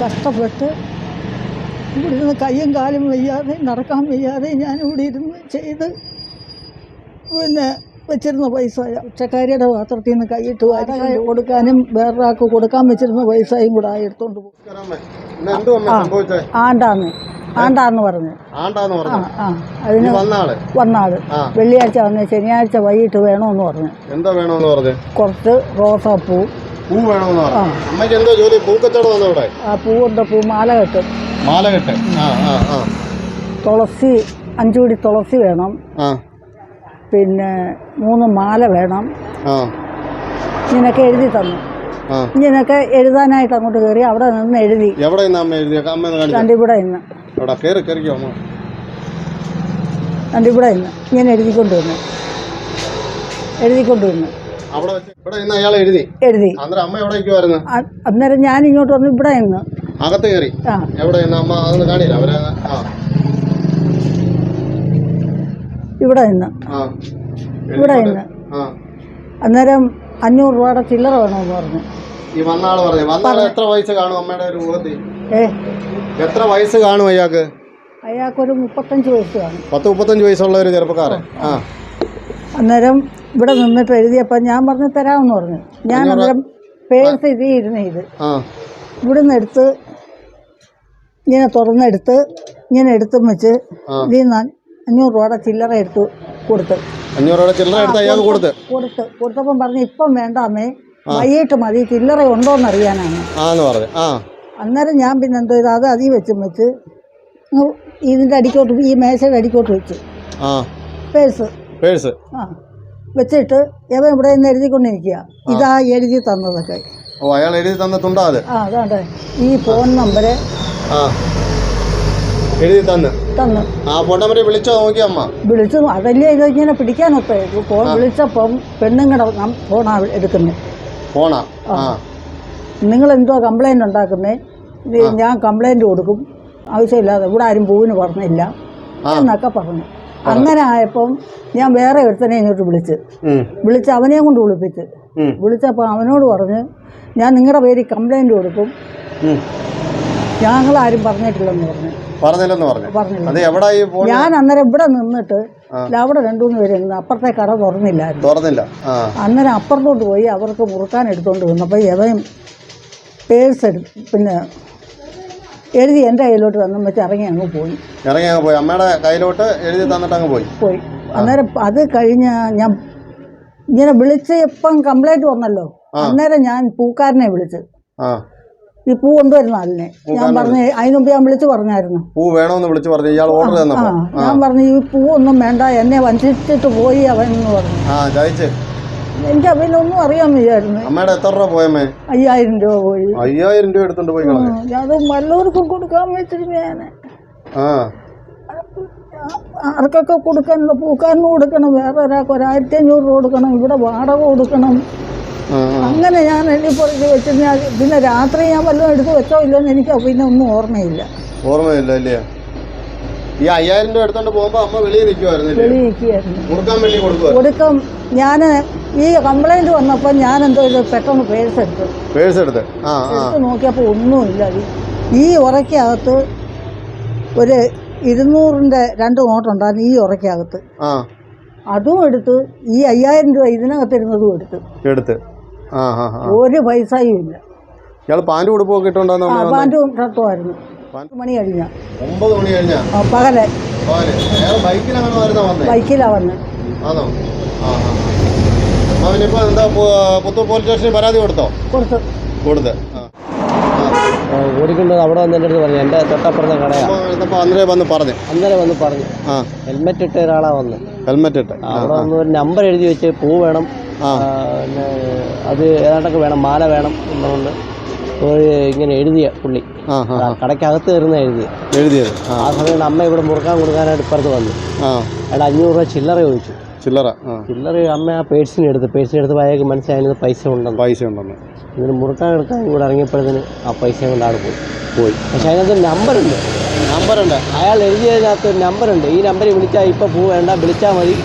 കഷ്ടപ്പെട്ട് ഇവിടെ ഇരുന്ന് കയ്യും കാലും വയ്യാതെ നടക്കാൻ വയ്യാതെ ഞാൻ ഇവിടെ ഇരുന്ന് ചെയ്ത് പിന്നെ വെച്ചിരുന്ന പൈസ ഉച്ചക്കാരിയുടെ പാത്രത്തിൽ നിന്ന് കൈയിട്ട് വാരി കൊടുക്കാനും വേറൊരാൾക്ക് കൊടുക്കാൻ വെച്ചിരുന്ന പൈസയും കൂടെ എടുത്തോണ്ട് പോകും ആണ്ടാന്ന്. ആണ്ടാന്ന് പറഞ്ഞു. ആണ്ടാന്ന് പറഞ്ഞു? ആ അതിന് വന്നാൾ? വെള്ളിയാഴ്ച വന്ന് ശനിയാഴ്ച വൈകിട്ട് വേണമെന്ന് പറഞ്ഞു. എന്താ വേണമെന്ന് പറഞ്ഞു? കുറച്ച് റോസാപ്പൂ പൂ വേണമെന്ന്. പറഞ്ഞു. അമ്മയ്ക്ക് എന്തോ ജോലി പൂക്കച്ചവടം വന്നു ഇവിടെ ആ പൂവുണ്ട് പൂ മാല കെട്ടും. മാല കെട്ട്. ആ ആ ആ. തുളസി അഞ്ചുകൂടി തുളസി വേണം. ആ. പിന്നെ മൂന്ന് മാല വേണം. ആ. ഇങ്ങനെയൊക്കെ എഴുതി തന്നു. ആ. ഇങ്ങനെയൊക്കെ എഴുതാനായിട്ട് അങ്ങോട്ട് കയറി അവിടെ നിന്ന് എഴുതി. എവിടെ നിന്ന് അമ്മ എഴുതിയ? അമ്മ ഒന്ന് കാണിച്ചു? രണ്ടിവിടെ ഇന്ന് എവിടെ കയറി കയറിക്കോ അമ്മ. രണ്ടിവിടെ ഇന്ന് ഇങ്ങനെ എഴുതിക്കൊണ്ട് വന്നു എഴുതിക്കൊണ്ട് വന്നു അവിടെ വെച്ച് ഇവിടെ നിന്ന് അയാൾ എഴുതി. എഴുതി. അന്നേരം അമ്മ അന്നേരം ഞാൻ ഇങ്ങോട്ട് വന്നു ഇവിടെ നിന്ന്. അകത്ത് കയറി. ആ. എവിടെ നിന്ന്? അമ്മ അതൊന്നും കാണില്ല. അവരെ ആ. ഇവിടെ നിന്ന്. ഇവിടെ നിന്ന്. അന്നേരം അഞ്ഞൂറ് രൂപയുടെ ചില്ലറ വേണമെന്ന് പറഞ്ഞു. ഈ വന്ന ആൾ പറഞ്ഞു. വന്ന ആൾ എത്ര വയസ്സ് കാണും അമ്മയുടെ ഒരു ഊഹത്തിൽ ഏ? എത്ര വയസ്സ് കാണും അയാൾക്ക്? അയാൾക്കൊരു മുപ്പത്തഞ്ച് വയസ്സ് കാണും. പത്ത് മുപ്പത്തഞ്ച് വയസ്സുള്ള ഒരു ചെറുപ്പക്കാരൻ. ആ. അന്നേരം ഇവിടെ നിന്നിട്ട് എഴുതിയപ്പോൾ ഞാൻ പറഞ്ഞു തരാമെന്ന് പറഞ്ഞു. ഞാൻ അന്നേരം പേഴ്സ് ഇത്. ഇരുന്ന് ഇത് ഇവിടുന്ന് എടുത്ത് ഇങ്ങനെ തുറന്നെടുത്ത് ഇങ്ങനെ എടുത്തും വെച്ച് ഇതിൽ നിന്ന് അഞ്ഞൂറ് രൂപയുടെ ചില്ലറ എടുത്ത് കൊടുത്ത്. അഞ്ഞൂറ് രൂപ ചില്ലറ എടുത്ത് അയാൾക്ക് കൊടുത്ത്. കൊടുത്ത് കൊടുത്തപ്പം പറഞ്ഞു ഇപ്പം വേണ്ട അമ്മേ വൈകിട്ട് മതി ചില്ലറ ഉണ്ടോന്ന് അറിയാനാണ് അന്നേരം ഞാൻ പിന്നെ എന്തോ ചെയ്ത് അത് അതിൽ വെച്ചും വെച്ച് ഇതിന്റെ ഇതിന്റെ അടിക്കോട്ട് ഈ മേശയുടെ അടിക്കോട്ട് വെച്ച്. Purse purse. ആ വെച്ചിട്ട് ഇവൻ ഇവിടെ നിന്ന് എഴുതിക്കൊണ്ടിരിക്കുക. ഇതാ എഴുതി തന്നതൊക്കെ. ഓ അയാൾ എഴുതി തന്നിട്ടുണ്ടോ അത്? ആ അതാണ്ട് ഈ ഫോൺ നമ്പര് ആ. എഴുതി തന്ന്. തന്നു. ആ ഫോൺ നമ്പറിൽ വിളിച്ചോ നോക്കി അമ്മ? വിളിച്ചു അതല്ലേ ഇത് ഇങ്ങനെ പിടിക്കാനൊക്കെ ഫോൺ വിളിച്ചപ്പം പെണ്ണുങ്ങളുടെ ഫോണാ എടുക്കുന്നത് ഫോണാ? ആ. നിങ്ങൾ എന്തോ കംപ്ലൈന്റ് ഉണ്ടാക്കുന്നേ? ഇത് ഞാൻ കംപ്ലൈന്റ് കൊടുക്കും. ആവശ്യമില്ലാതെ ഇവിടെ ആരും പോവിന് പറഞ്ഞില്ല. എന്നൊക്കെ പറഞ്ഞു. അങ്ങനെ ആയപ്പം ഞാൻ വേറെ ഒരുത്തനെ ഇങ്ങോട്ട് വിളിച്ച്. വിളിച്ച് അവനെയും കൊണ്ട് വിളിപ്പിച്ച്. വിളിച്ചപ്പോൾ അവനോട് പറഞ്ഞ് ഞാൻ നിങ്ങളുടെ പേരിൽ കംപ്ലൈന്റ് കൊടുക്കും. ഞങ്ങൾ ആരും പറഞ്ഞിട്ടില്ലെന്ന് പറഞ്ഞു. പറഞ്ഞില്ലെന്ന് പറഞ്ഞു. ഞാൻ അന്നേരം ഇവിടെ നിന്നിട്ട്. അവിടെ രണ്ടു മൂന്ന് പേര് നിന്ന് അപ്പുറത്തെ കട തുറന്നില്ലായിരുന്നു. തുറന്നില്ല. അന്നേരം അപ്പുറത്തോട്ട് പോയി അവർക്ക് മുറുക്കാൻ എടുത്തോണ്ട് വന്നപ്പോൾ എവയും പേഴ്സ് എടുത്ത് പിന്നെ എഴുതി എന്റെ കയ്യിലോട്ട് തന്നും വെച്ച് ഇറങ്ങി അങ്ങ് പോയി. ഇറങ്ങി അങ്ങ് പോയി. അമ്മയുടെ കയ്യിലോട്ട് എഴുതി തന്നിട്ട് അങ്ങ് പോയി. പോയി. അന്നേരം അത് കഴിഞ്ഞ് ഞാൻ ഇങ്ങനെ വിളിച്ച് ഇപ്പം കംപ്ലൈന്റ് വന്നല്ലോ അന്നേരം ഞാൻ പൂക്കാരനെ വിളിച്ച് ഈ പൂ കൊണ്ടുവരുന്ന ആളിനെ. ഞാൻ പറഞ്ഞു അതിനു മുമ്പ് ഞാൻ വിളിച്ചു പറഞ്ഞായിരുന്നു. പൂ വേണമെന്ന് വിളിച്ചു പറഞ്ഞു. ഇയാൾ ഓർഡർ ഞാൻ പറഞ്ഞു ഈ പൂ ഒന്നും വേണ്ട എന്നെ വഞ്ചിച്ചിട്ട് പോയി അവൻ എന്ന് പറഞ്ഞു. എനിക്ക് അവനൊന്നും അറിയാൻ വയ്യായിരുന്നു. അമ്മയുടെ എത്ര രൂപ പോയമ്മേ അയ്യായിരം രൂപ പോയി. അയ്യായിരം രൂപ എടുത്തോണ്ട് പോയി കളഞ്ഞു. അത് വല്ലവർക്കും കൊടുക്കാൻ വെച്ചിരുന്ന ഞാൻ ആ. ആർക്കൊക്കെ കൊടുക്കാനുള്ള പൂക്കാരന് കൊടുക്കണം വേറെ ഒരാൾക്ക് ഒരായിരത്തി അഞ്ഞൂറ് രൂപ കൊടുക്കണം ഇവിടെ വാടക കൊടുക്കണം. അങ്ങനെ ഞാൻ ഞാൻ എണ്ണിപ്പുറത്ത് വെച്ചിരുന്ന പിന്നെ രാത്രി ഞാൻ വല്ലതും എടുത്ത് വെച്ചോ ഇല്ലെന്ന് എനിക്ക് പിന്നെ ഒന്നും ഓർമ്മയില്ല. ഓർമ്മയില്ല അല്ലേ? ഈ അയ്യായിരം രൂപ എടുത്തോണ്ട് പോകുമ്പോ അമ്മ വെളിയിൽ വെളി നിൽക്കുകയായിരുന്നു കൊടുക്കാൻ വേണ്ടി കൊടുക്കുക കൊടുക്കും. ഞാൻ ഈ കംപ്ലൈന്റ് വന്നപ്പോൾ ഞാൻ എന്തോ ഇത് പെട്ടെന്ന് പേഴ്സ് എടുത്തു. പേഴ്സ് എടുത്ത്? ആ ആ. എടുത്ത് നോക്കിയപ്പോൾ ഒന്നുമില്ല. ഈ- ഈ ഉറയ്ക്കകത്ത് ഒരു ഇരുന്നൂറിന്റെ രണ്ട് നോട്ടുണ്ടായിരുന്നു ഈ ഉറയ്ക്കകത്ത്. ആ. അതും എടുത്ത് ഈ അയ്യായിരം രൂപ ഇതിനകത്തിരുന്നതും എടുത്ത്. എടുത്ത്. ആ ആ ആ. ഒരു പൈസയും ഇല്ല. ഇയാൾ പാന്റ് ഉടുപ്പൊക്കെ ഇട്ടുണ്ടോന്ന് അമ്മ വന്നേ? പാന്റും ഷർട്ടുമായിരുന്നു മണി കഴിഞ്ഞ. ഒമ്പത് മണി കഴിഞ്ഞാ? പകലെ. ബൈക്കിലാണ് വരുന്ന വന്നേ? ബൈക്കിലാണ് വന്ന്. ആണോ? അവനിപ്പോ എന്താ പുത്തൂർ പോലീസ് സ്റ്റേഷനിൽ പരാതി കൊടുത്തോ? കൊടുത്തു. കൊടുത്ത്. ആ. ഓടിക്കൊണ്ട് അവിടെ വന്ന് എന്റെ അടുത്ത് പറഞ്ഞു. എന്റെ തൊട്ടപ്പുറത്തെ കടയാണ് അന്നേരം വന്ന് പറഞ്ഞു? അന്നേരം വന്ന് പറഞ്ഞു. ആ. ഹെൽമെറ്റ് ഇട്ട ഒരാളാ വന്ന്. ഹെൽമെറ്റ് ഇട്ട്. അവിടെ വന്ന് ഒരു നമ്പർ എഴുതി വെച്ച് പൂ വേണം. ആ. ആ, പിന്നെ അത് ഏതാണ്ടൊക്കെ വേണം. മാല വേണം എന്നുകൊണ്ട്. ഇങ്ങനെ എഴുതിയ പുള്ളി. കടയ്ക്കകത്ത് കയറുന്ന എഴുതിയ. എഴുതിയത്. ആ. സമയത്ത് സമയം അമ്മ ഇവിടെ മുറുക്കാൻ കൊടുക്കാനായിട്ട് ഇപ്പുറത്ത് വന്നു. അയാൾ അഞ്ഞൂറ് രൂപ ചില്ലറ ചോദിച്ചു. ചില്ലറ ചില്ലറ അമ്മ ആ പേഴ്സിന് എടുത്ത് പേഴ്സിന് എടുത്ത് പോയാൽ മനസ്സിലായത് പൈസ ഉണ്ടെന്ന്. പൈസ ഉണ്ടെന്ന്. ഇതിന് മുറുക്കാൻ എടുക്കാൻ ഇവിടെ ഇറങ്ങിയപ്പോഴത്തേന് ആ പൈസ കൊണ്ട് ആൾ പോയി. പോയി. പക്ഷെ അതിനകത്ത് നമ്പറുണ്ട്. നമ്പറുണ്ട്. അയാൾ എഴുതിയതിനകത്ത് ഒരു നമ്പറുണ്ട്. ഈ നമ്പറിൽ വിളിച്ചാൽ ഇപ്പോൾ പൂ വേണ്ട വിളിച്ചാൽ മതി.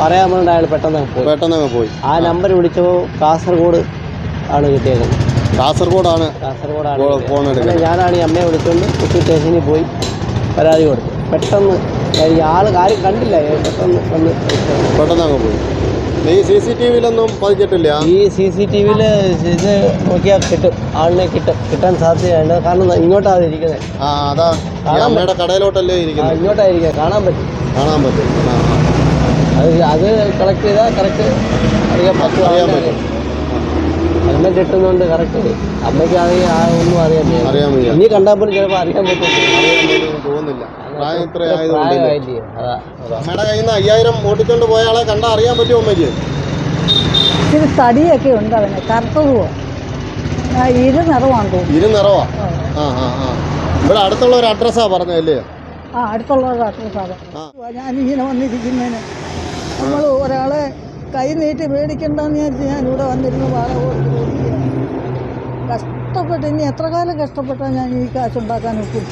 പറയാൻ വേണ്ട അയാൾ പെട്ടെന്ന് പോയി. പെട്ടെന്ന് പോയി. ആ നമ്പർ വിളിച്ചപ്പോൾ കാസർഗോഡ് ആണ് കിട്ടിയേക്കുന്നത്. കാസർഗോഡാണ് കാസർഗോഡാണ് ഫോൺ എടുക്കുന്നത് ഞാനാണ് ഈ അമ്മയെ വിളിച്ചുകൊണ്ട് കുട്ടി സ്റ്റേഷനിൽ പോയി പരാതി കൊടുത്തു. പെട്ടെന്ന് ഈ ആൾ കാര്യം കണ്ടില്ല. പെട്ടെന്ന് വന്ന് പെട്ടെന്ന് അങ്ങ് പോയി. ഈ സി സി ടി വിയിലൊന്നും പതിച്ചിട്ടില്ല? ഈ സി സി ടി വിയിൽ ഇത് നോക്കിയാൽ കിട്ടും. ആളിനെ കിട്ടും. കിട്ടാൻ സാധ്യതയുണ്ട്. കാരണം ഇങ്ങോട്ടാണ് ഇരിക്കുന്നത് ആ അതാ. അമ്മയുടെ കടയിലോട്ടല്ലേ ഇരിക്കുന്നത് ഇങ്ങോട്ടായിരിക്കും. കാണാൻ പറ്റും. കാണാൻ പറ്റും. അത് അത് കളക്ട് ചെയ്താൽ കറക്റ്റ് അറിയാൻ പറ്റും അറിയാൻ പറ്റും. ഹെൽമെറ്റ് കിട്ടുന്നുണ്ട് കറക്റ്റ് അമ്മയ്ക്ക് ആ ഒന്നും അറിയാൻ. അറിയാൻ വയ്യ. ഇനി കണ്ടാൽ പോലും ചിലപ്പോൾ അറിയാൻ പറ്റും അറിയാൻ പറ്റുമെന്ന് തോന്നുന്നില്ല പ്രായം ഇത്ര ആയതുകൊണ്ടല്ലേ പ്രായമായില്ലേ? അതാ. അമ്മയുടെ കയ്യിൽ നിന്ന് അയ്യായിരം ഓടിക്കൊണ്ട് പോയ ആളെ കണ്ടാൽ അറിയാൻ പറ്റുമോ അമ്മയ്ക്ക്? ഇച്ചിരി തടിയൊക്കെ ഉണ്ട് അവന്. കറുത്തതുമോ ഇരു നിറമാണ് തോന്നുന്നു. ഇരു നിറവാ? ആ. ആ ആ ഇവിടെ അടുത്തുള്ള ഒരു അഡ്രസ്സാ പറഞ്ഞതല്ലേ ആ അടുത്തുള്ള ഡോക്ടർ ഞാൻ ഇങ്ങനെ വന്നിരിക്കുന്നതിന് നമ്മൾ ഒരാളെ കൈ നീട്ടി മേടിക്കണ്ടെന്ന് വിചാരിച്ച് ഇവിടെ വന്നിരുന്ന് വാടക കൊടുത്ത്. കഷ്ടപ്പെട്ട് ഇനി എത്ര കാലം കഷ്ടപ്പെട്ടാൽ ഞാൻ ഈ കാശുണ്ടാക്കാൻ ഒക്കും